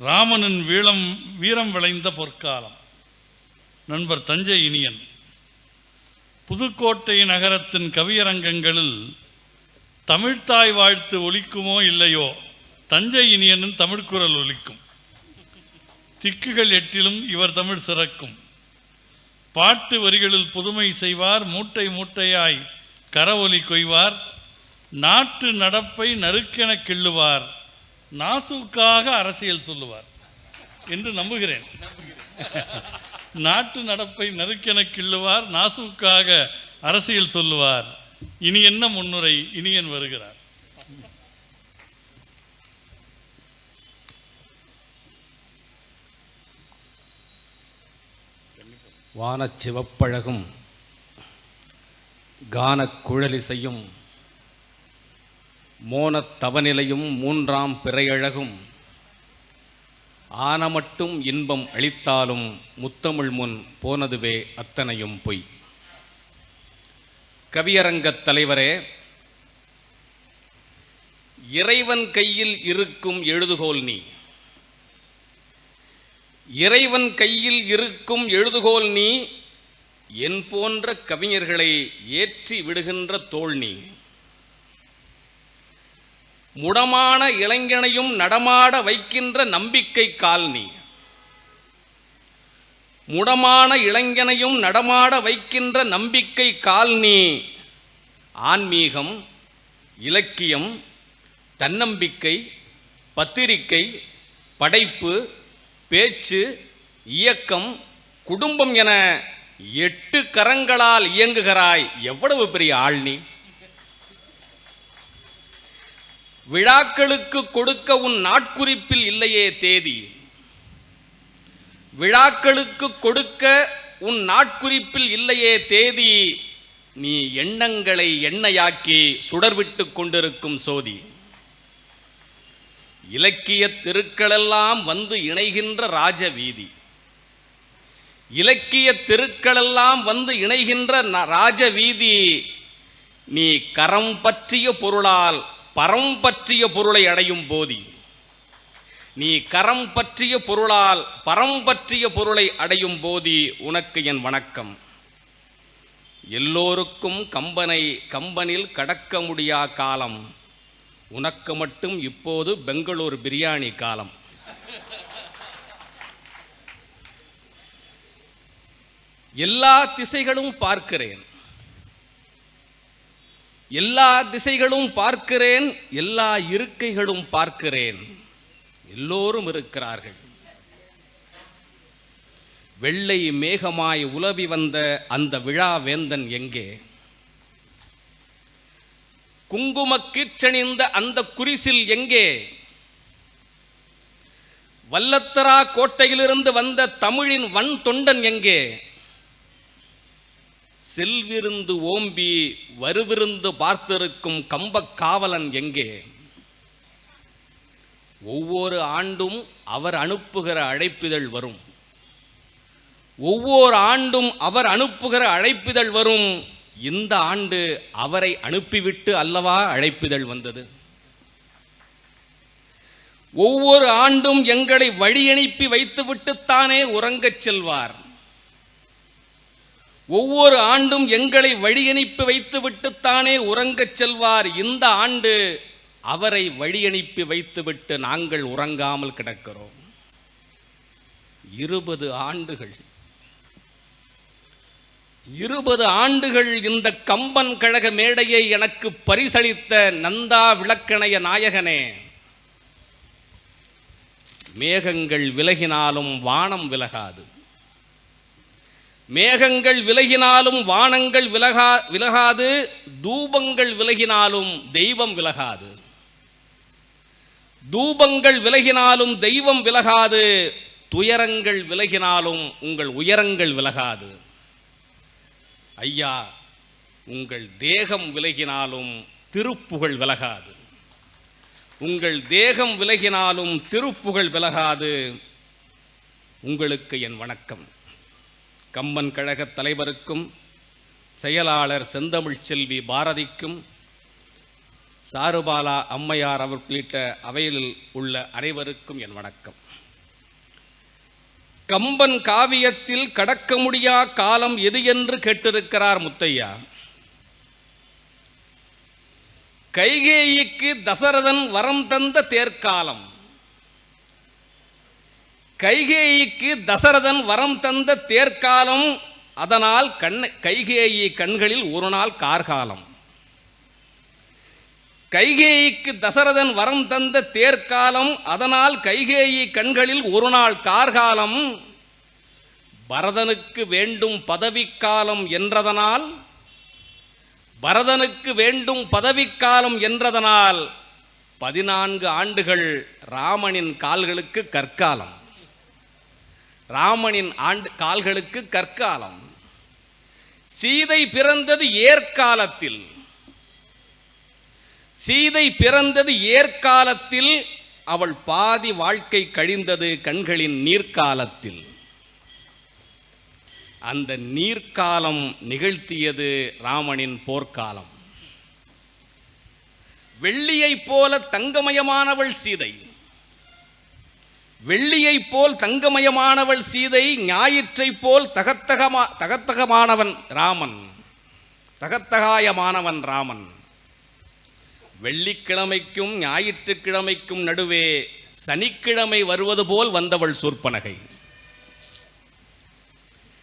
ராமனின் வீளம் வீரம் விளைந்த பொற்காலம். நண்பர் தஞ்சை இனியன். புதுக்கோட்டை நகரத்தின் கவியரங்கங்களில் தமிழ்த்தாய் வாழ்த்து ஒலிக்குமோ இல்லையோ தஞ்சை இனியனின் தமிழ்குரல் ஒலிக்கும். திக்குகள் எட்டிலும் இவர் தமிழ் சிறக்கும். பாட்டு வரிகளில் புதுமை செய்வார் மூட்டை மூட்டையாய் கரவொலி கொய்வார் நாட்டு நடப்பை நறுக்கென கிள்ளுவார். நாசுக்காக அரசியல் சொல்லுவார் என்று நம்புகிறேன். நாட்டு நடப்பை நறுக்கென கிள்ளுவார் நாசுக்காக அரசியல் சொல்லுவார். இனி என்ன முன்னுரை? இனியன் வருகிறார். வானச்சிவப்பழகும் சிவப்பழகும் குழலிசையும் மோனத் தவநிலையும் மூன்றாம் பிறையழகும். ஆனமட்டும் இன்பம் அளித்தாலும் முத்தமிழ் முன் போனதுவே அத்தனையும் பொய். கவியரங்கத் தலைவரே இறைவன் கையில் இருக்கும் எழுதுகோல் நீ. இறைவன் கையில் இருக்கும் எழுதுகோல் நீ என் போன்ற கவிஞர்களை ஏற்றி விடுகின்ற தோள் நீ. முடமான இளைஞனையும் நடமாட வைக்கின்ற நம்பிக்கை கால் நீ. முடமான இளைஞனையும் நடமாட வைக்கின்ற நம்பிக்கை கால் நீ. ஆன்மீகம் இலக்கியம் தன்னம்பிக்கை பத்திரிகை படைப்பு பேச்சு இயக்கம் குடும்பம் என எட்டு கரங்களால் இயங்குகிறாய். எவ்வளவு பெரிய ஆள் நீ? விழாக்களுக்கு கொடுக்க உன் நாட்குறிப்பில் இல்லையே தேதி. விழாக்களுக்கு கொடுக்க உன் நாட்குறிப்பில் இல்லையே தேதி. நீ எண்ணங்களை எண்ணெயாக்கி சுடர்விட்டு கொண்டிருக்கும் சோதி. இலக்கிய திருக்களெல்லாம் வந்து இணைகின்ற ராஜவீதி. இலக்கிய திருக்களெல்லாம் வந்து இணைகின்ற ராஜ ராஜவீதி. நீ கரம் பற்றிய பொருளால் பரம் பற்றிய பொருளை அடையும் போதி நீ கரம் பற்றிய பொருளால் பரம் பற்றிய பொருளை அடையும் போதி உனக்கு என் வணக்கம். எல்லோருக்கும் கம்பனை கம்பனில் கடக்க முடியா காலம். உனக்கு மட்டும் இப்போது பெங்களூர் பிரியாணி காலம். எல்லா திசைகளும் பார்க்கிறேன். எல்லா திசைகளும் பார்க்கிறேன் எல்லா இருக்கைகளும் பார்க்கிறேன். எல்லோரும் இருக்கிறார்கள். வெள்ளை மேகமாய் உலவி வந்த அந்த விழா வேந்தன் எங்கே? குங்கும கீற்றணிந்த அந்த குரிசில் எங்கே? வல்லத்தரா கோட்டையிலிருந்து வந்த தமிழின் வன் தொண்டன் எங்கே? செல்விருந்து ஓம்பி வருவிருந்து பார்த்திருக்கும் கம்ப காவலன் எங்கே? ஒவ்வொரு ஆண்டும் அவர் அனுப்புகிற அழைப்பிதழ் வரும். ஒவ்வொரு ஆண்டும் அவர் அனுப்புகிற அழைப்பிதழ் வரும். இந்த ஆண்டு அவரை அனுப்பிவிட்டு அல்லவா அழைப்பிதழ் வந்தது? ஒவ்வொரு ஆண்டும் எங்களை வழியனுப்பி வைத்துவிட்டுத்தானே உறங்கச் செல்வார். ஒவ்வொரு ஆண்டும் எங்களை வழியனுப்பி வைத்துவிட்டுத்தானே உறங்கச் செல்வார். இந்த ஆண்டு அவரை வழியனுப்பி வைத்துவிட்டு நாங்கள் உறங்காமல் கிடக்கிறோம். இருபது ஆண்டுகள். இருபது ஆண்டுகள் இந்த கம்பன் கழக மேடையை எனக்கு பரிசளித்த நந்தா விளக்கணைய நாயகனே மேகங்கள் விலகினாலும் வானம் விலகாது. மேகங்கள் விலகினாலும் வானங்கள் விலகா விலகாது தூபங்கள் விலகினாலும் தெய்வம் விலகாது. தூபங்கள் விலகினாலும் தெய்வம் விலகாது துயரங்கள் விலகினாலும் உங்கள் உயரங்கள் விலகாது. ஐயா உங்கள் தேகம் விலகினாலும் திருப்புகழ் விலகாது. உங்கள் தேகம் விலகினாலும் திருப்புகழ் விலகாது. உங்களுக்கு என் வணக்கம். கம்பன் கழகத் தலைவருக்கும் செயலாளர் செந்தமிழ் செல்வி பாரதிக்கும் சாருபாலா அம்மையார் அவர் உள்ளிட்ட அவையில் உள்ள அனைவருக்கும் என் வணக்கம். கம்பன் காவியத்தில் கடக்க முடியா காலம் எது என்று கேட்டிருக்கிறார் முத்தையா. கைகேயிக்கு தசரதன் வரம் தந்த தேர்காலம் கைகேயிக்கு தசரதன் வரம் தந்த தேர்காலம் அதனால் கண் கைகேயி கண்களில் ஒரு நாள் கார்காலம். கைகேயிக்கு தசரதன் வரம் தந்த தேர்காலம் அதனால் கைகேயி கண்களில் ஒரு நாள் கார்காலம். பரதனுக்கு வேண்டும் பதவிக்காலம் என்றதனால் பரதனுக்கு வேண்டும் பதவிக்காலம் என்றதனால் பதினான்கு ஆண்டுகள் ராமனின் கால்களுக்கு கற்காலம். ராமனின் ஆண்டு கால்களுக்கு கற்காலம். சீதை பிறந்தது ஏற்காலத்தில். சீதை பிறந்தது ஏற்காலத்தில் அவள் பாதி வாழ்க்கை கழிந்தது கண்களின் நீர்க்காலத்தில். அந்த நீர்க்காலம் நிகழ்த்தியது ராமனின் போர்க்காலம். வெள்ளியைப் போல தங்கமயமானவள் சீதை. வெள்ளியைப் போல் தங்கமயமானவள் சீதை ஞாயிற்றைப் போல் தகத்தகமா தகத்தகமானவன் ராமன். தகத்தகாயமானவன் ராமன். வெள்ளிக்கிழமைக்கும் ஞாயிற்றுக்கிழமைக்கும் நடுவே சனிக்கிழமை வருவது போல் வந்தவள் சூர்ப்பனகை.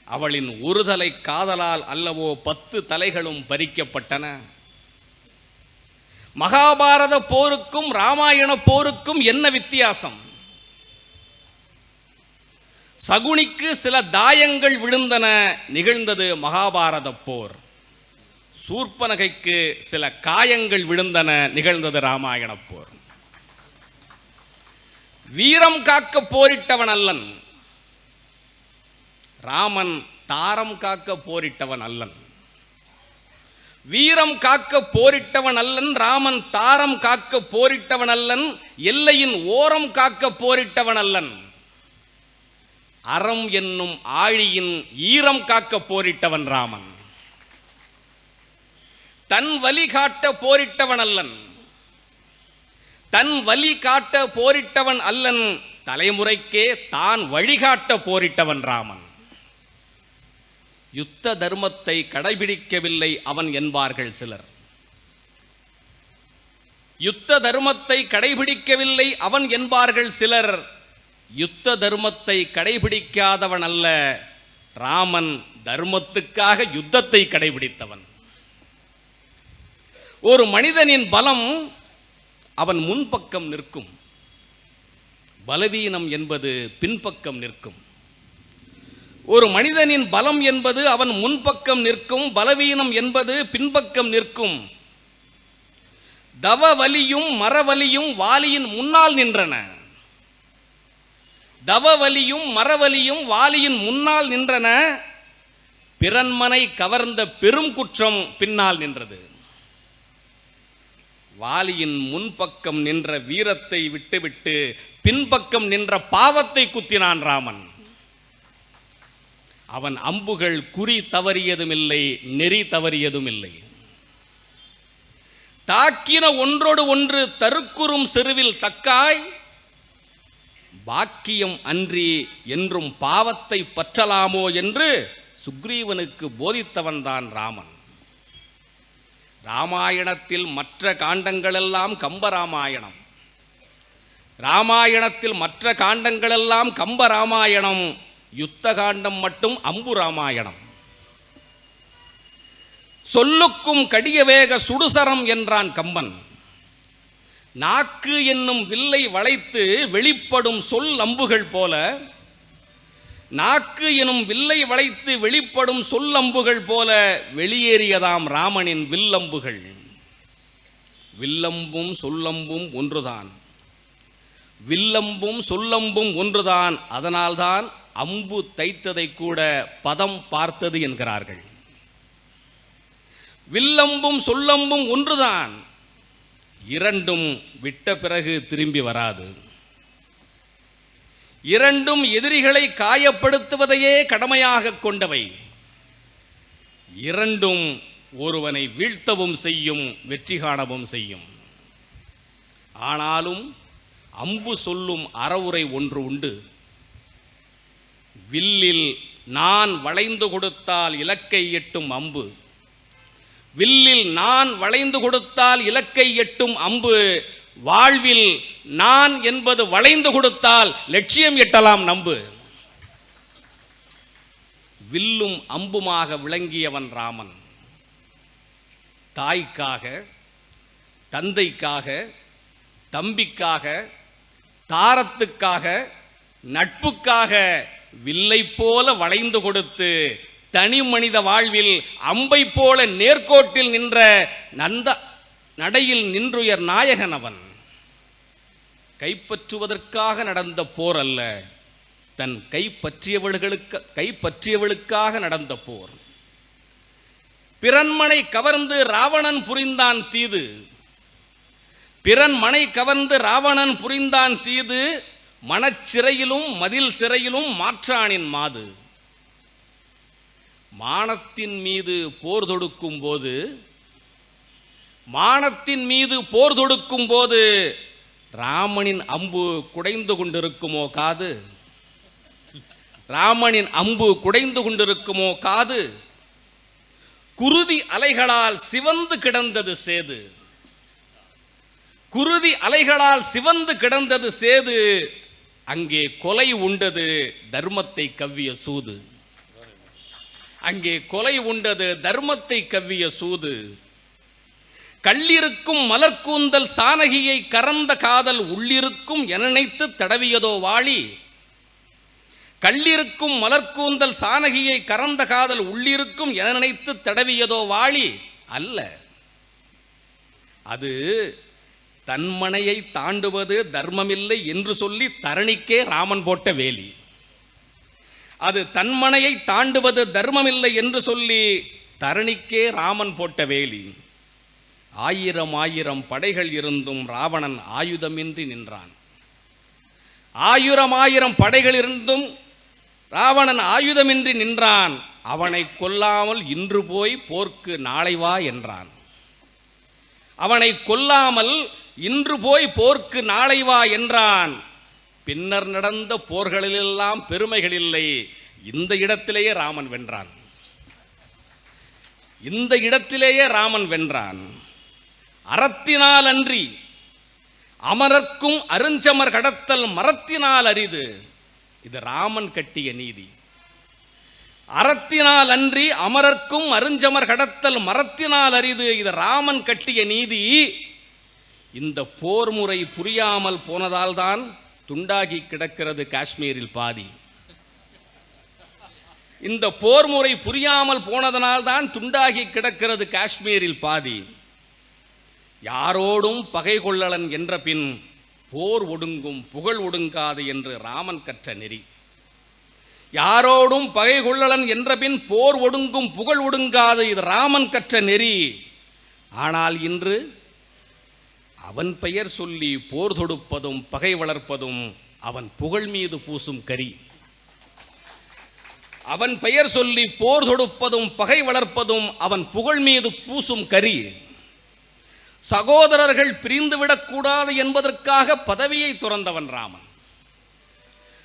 அவளின் ஒருதலை காதலால் அல்லவோ பத்து தலைகளும் பறிக்கப்பட்டன. மகாபாரத போருக்கும் ராமாயண போருக்கும் என்ன வித்தியாசம்? சகுனிக்கு சில தாயங்கள் விழுந்தன நிகழ்ந்தது மகாபாரத போர். சூர்பனகைக்கு சில காயங்கள் விழுந்தன நிகழ்ந்தது ராமாயண போர். வீரம் காக்க போரிட்டவன் அல்லன் ராமன் தாரம் காக்க போரிட்டவன் அல்லன் வீரம் காக்க போரிட்டவன் அல்லன் ராமன் தாரம் காக்க போரிட்டவன் அல்லன் எல்லையின் ஓரம் காக்க போரிட்டவன் அல்லன் அறம் என்னும் ஆழியின் ஈரம் காக்க போரிட்டவன் ராமன். தன் வழி காட்ட போரிட்டவன் அல்லன். தன் வழி காட்ட போரிட்டவன் அல்லன் தலைமுறைக்கே தான் வழிகாட்ட போரிட்டவன் ராமன். யுத்த தர்மத்தை கடைபிடிக்கவில்லை அவன் என்பார்கள் சிலர். யுத்த தர்மத்தை கடைபிடிக்கவில்லை அவன் என்பார்கள் சிலர். யுத்த தர்மத்தை கடைபிடிக்காதவன் அல்ல ராமன் தர்மத்துக்காக யுத்தத்தை கடைபிடித்தவன். ஒரு மனிதனின் பலம் அவன் முன்பக்கம் நிற்கும். பலவீனம் என்பது பின்பக்கம் நிற்கும். ஒரு மனிதனின் பலம் என்பது அவன் முன்பக்கம் நிற்கும் பலவீனம் என்பது பின்பக்கம் நிற்கும். தவ வலியும் மரவலியும் வாலியின் முன்னால் நின்றன. தவவலியும் மரவலியும் வாலியின் முன்னால் நின்றன பிறன்மனை கவர்ந்த பெரும் குற்றம் பின்னால் நின்றது. வாலியின் முன்பக்கம் நின்ற வீரத்தை விட்டுவிட்டு பின்பக்கம் நின்ற பாவத்தை குத்தினான் ராமன். அவன் அம்புகள் குறி தவறியதும் இல்லை நெறி தவறியதும் இல்லை தாக்கின ஒன்றோடு ஒன்று தருக்குறும் செருவில் தக்காய் பாக்கியம் அன்றி என்றும் பாவத்தை பற்றலாமோ என்று சுக்ரீவனுக்கு போதித்தவன்தான் ராமன். ராமாயணத்தில் மற்ற காண்டங்களெல்லாம் கம்பராமாயணம். ராமாயணத்தில் மற்ற காண்டங்களெல்லாம் கம்பராமாயணம். யுத்த காண்டம் மட்டும் அம்பு ராமாயணம் சொல்லுக்கும் கடிய வேக சுடுசரம் என்றான் கம்பன். நாக்கு என்னும் வில்லை வளைத்து வெளிப்படும் சொல் அம்புகள் போல நாக்கு எனும் வில்லை வளைத்து வெளிப்படும் சொல்லம்புகள் போல வெளியேறியதாம் ராமனின் வில்லம்புகள். வில்லம்பும் சொல்லம்பும் ஒன்றுதான். வில்லம்பும் சொல்லம்பும் ஒன்றுதான். அதனால்தான் அம்பு தைத்ததை கூட பதம் பார்த்தது என்கிறார்கள். வில்லம்பும் சொல்லம்பும் ஒன்றுதான். இரண்டும் விட்ட பிறகு திரும்பி வராது. இரண்டும் எதிரிகளை காயப்படுத்துவதையே கடமையாக கொண்டவை. இரண்டும் ஒருவனை வீழ்த்தவும் செய்யும் வெற்றி காணவும் செய்யும். ஆனாலும் அம்பு சொல்லும் அறவுரை ஒன்று உண்டு. வில்லில் நான் வளைந்து கொடுத்தால் இலக்கை எட்டும் அம்பு. வில்லில் நான் வளைந்து கொடுத்தால் இலக்கை எட்டும் அம்பு. வாழ்வில் நான் என்பது வளைந்து கொடுத்தால் லட்சியம் எட்டலாம் நம்பு. வில்லும் அம்புமாக விளங்கியவன் ராமன். தாய்க்காக தந்தைக்காக தம்பிக்காக தாரத்துக்காக நட்புக்காக வில்லை போல வளைந்து கொடுத்து தனி மனித வாழ்வில் அம்பை போல நேர்கோட்டில் நின்ற நந்த நடையில் நின்றுயர் நாயகன் அவன். கைப்பற்றுவதற்காக நடந்த போர் அல்ல தன் கைப்பற்றியவர்களுக்கு கைப்பற்றியவளுக்காக நடந்த போர். பிறன்மனை கவர்ந்து ராவணன் புரிந்தான் தீது. பிறன் மனை கவர்ந்து ராவணன் புரிந்தான் தீது மனச்சிறையிலும் மதில் சிறையிலும் மாற்றானின் மாது. மானத்தின் மீது போர் தொடுக்கும் போது மானத்தின் மீது போர் தொடுக்கும் போது ராமனின் அம்பு குடைந்து கொண்டிருக்குமோ காது? ராமனின் அம்பு குடைந்து கொண்டிருக்குமோ காது? குருதி அலைகளால் சிவந்து கிடந்தது சேது. குருதி அலைகளால் சிவந்து கிடந்தது சேது. அங்கே கொலை உண்டது தர்மத்தை கவ்விய சூது. அங்கே கொலை உண்டது தர்மத்தை கவ்விய சூது. கள்ளிருக்கும் மலர்கூந்தல் சானகியை கறந்த காதல் உள்ளிருக்கும் என நினைத்து தடவியதோ வாளி. கள்ளிருக்கும் மலர்கூந்தல் சானகியை கறந்த காதல் உள்ளிருக்கும் என நினைத்து தடவியதோ வாளி. அல்ல. அது தன்மனையை தாண்டுவது தர்மமில்லை என்று சொல்லி தரணிக்கே ராமன் போட்ட வேலி. அது தன்மனையை தாண்டுவது தர்மமில்லை என்று சொல்லி தரணிக்கே ராமன் போட்ட வேலி. ஆயிரம் ஆயிரம் படைகள் இருந்தும் ராவணன் ஆயுதமின்றி நின்றான். ஆயிரம் ஆயிரம் படைகள் இருந்தும் ராவணன் ஆயுதமின்றி நின்றான். அவனை கொல்லாமல் இன்று போய் போர்க்கு நாளை வா என்றான். அவனை கொல்லாமல் இன்று போய் போர்க்கு நாளை வா என்றான். பின்னர் நடந்த போர்களிலெல்லாம் பெருமைகள் இல்லை. இந்த இடத்திலேயே ராமன் வென்றான். இந்த இடத்திலேயே ராமன் வென்றான். அறத்தினால் அன்றி அமரர்க்கும் அருஞ்சமர் கடத்தல் மரத்தினால் அரிது. இது ராமன் கட்டிய நீதி. அறத்தினால் அன்றி அமரர்க்கும் அருஞ்சமர் கடத்தல் மரத்தினால் அரிது. இது ராமன் கட்டிய நீதி. இந்த போர் முறை புரியாமல் போனதால்தான் துண்டாகி கிடக்கிறது காஷ்மீரில் பாதி. இந்த போர் முறை புரியாமல் போனதனால் தான் துண்டாகி கிடக்கிறது காஷ்மீரில் பாதி. யாரோடும் பகை கொள்ளலன் என்ற பின் போர் ஒடுங்கும் புகழ் ஒடுங்காது என்று ராமன் கற்ற நெறி. யாரோடும் பகை கொள்ளலன் என்ற பின் போர் ஒடுங்கும் புகழ் ஒடுங்காது இது ராமன் கற்ற நெறி. ஆனால் இன்று அவன் பெயர் சொல்லி போர் தொடுப்பதும் பகை வளர்ப்பதும் அவன் புகழ் மீது பூசும் கரி. அவன் பெயர் சொல்லி போர் தொடுப்பதும் பகை வளர்ப்பதும் அவன் புகழ் மீது பூசும் கரி. சகோதரர்கள் பிரிந்துவிடக்கூடாது என்பதற்காக பதவியை துறந்தவன் ராமன்.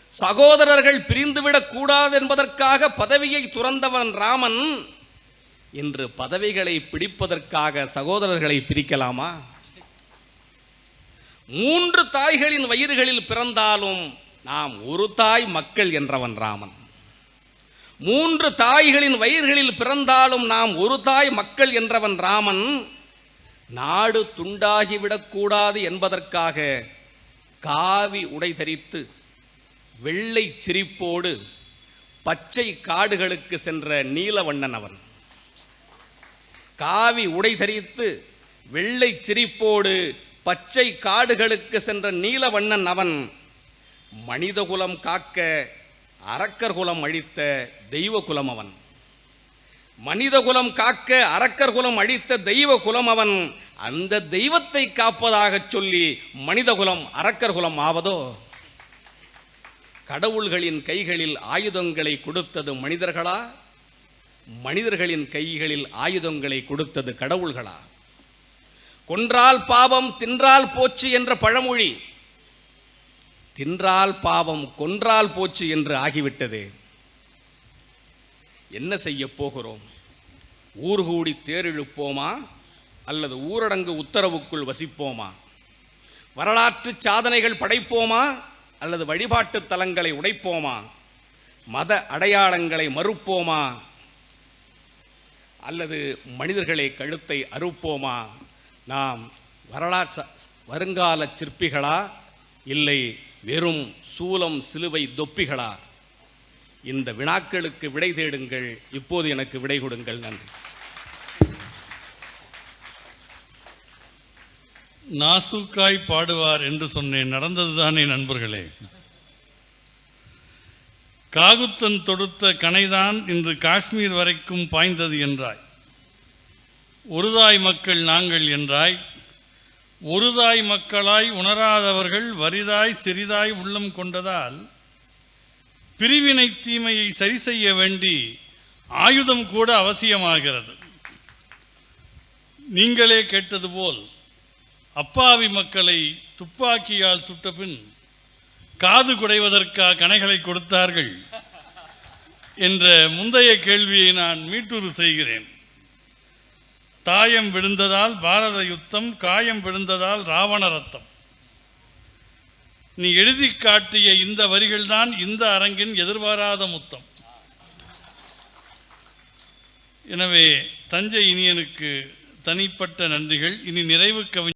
சகோதரர்கள் பிரிந்துவிடக்கூடாது என்பதற்காக பதவியை துறந்தவன் ராமன். இன்று பதவிகளை பிடிப்பதற்காக சகோதரர்களை பிரிக்கலாமா? மூன்று தாய்களின் வயிறுகளில் பிறந்தாலும் நாம் ஒரு தாய் மக்கள் என்றவன் ராமன். மூன்று தாய்களின் வயிறுகளில் பிறந்தாலும் நாம் ஒரு தாய் மக்கள் என்றவன் ராமன். நாடு துண்டாகிவிடக்கூடாது என்பதற்காக காவி உடை தரித்து வெள்ளை சிரிப்போடு பச்சை காடுகளுக்கு சென்ற நீலவண்ணன் அவன். காவி உடை தரித்து வெள்ளை சிரிப்போடு பச்சை காடுகளுக்கு சென்ற நீலவண்ணன் அவன் மனிதகுலம் காக்க அரக்கர் குலம் அழித்த தெய்வ குலம் அவன். மனிதகுலம் காக்க அரக்கர் குலம் அழித்த தெய்வ குலம் அவன். அந்த தெய்வத்தை காப்பதாகச் சொல்லி மனிதகுலம் அரக்கர் குலம் ஆவதோ? கடவுள்களின் கைகளில் ஆயுதங்களை கொடுத்தது மனிதர்களா? மனிதர்களின் கைகளில் ஆயுதங்களை கொடுத்தது கடவுள்களா? கொன்றால் பாவம் தின்றால் போச்சு என்ற பழமொழி. தின்றால் பாவம் கொன்றால் போச்சு என்று ஆகிவிட்டது. என்ன செய்ய போகிறோம்? ஊர் கூடி தேரிழுப்போமா? அல்லது ஊரடங்கு உத்தரவுக்குள் வசிப்போமா? வரலாற்று சாதனைகள் படைப்போமா? அல்லது வழிபாட்டு தலங்களை உடைப்போமா? மத அடையாளங்களை மறுப்போமா? அல்லது மனிதர்களை கழுத்தை அறுப்போமா? நாம் வரலாற்று வருங்கால சிற்பிகளா? இல்லை வெறும் சூலம் சிலுவை தொப்பிகளா? இந்த வினாக்களுக்கு விடை தேடுங்கள். இப்போது எனக்கு விடை கொடுங்கள். நன்றி. நாசுக்காய் பாடுவார் என்று சொன்னேன். நடந்ததுதானே நண்பர்களே? காகுத்தன் தொடுத்த கனைதான் இன்று காஷ்மீர் வரைக்கும் பாய்ந்தது என்றாய். ஒருதாய் மக்கள் நாங்கள் என்றாய் ஒருதாய் மக்களாய் உணராதவர்கள் வரிதாய் சிறிதாய் உள்ளம் கொண்டதால் பிரிவினை தீமையை சரி செய்ய வேண்டி ஆயுதம் கூட அவசியமாகிறது. நீங்களே கேட்டது போல் அப்பாவி மக்களை துப்பாக்கியால் சுட்டபின் காது குடைவதற்காக கணைகளை கொடுத்தார்கள்? என்ற முந்தைய கேள்வியை நான் மீட்டுறு செய்கிறேன். தாயம் விழுந்ததால் பாரத யுத்தம் காயம் விழுந்ததால் ராவண ரத்தம். நீ எழுதி காட்டிய இந்த வரிகள்தான் இந்த அரங்கின் எதிர்பாராத முத்தம். எனவே தஞ்சை இனியனுக்கு தனிப்பட்ட நன்றிகள். இனி நிறைவு கவிஞர்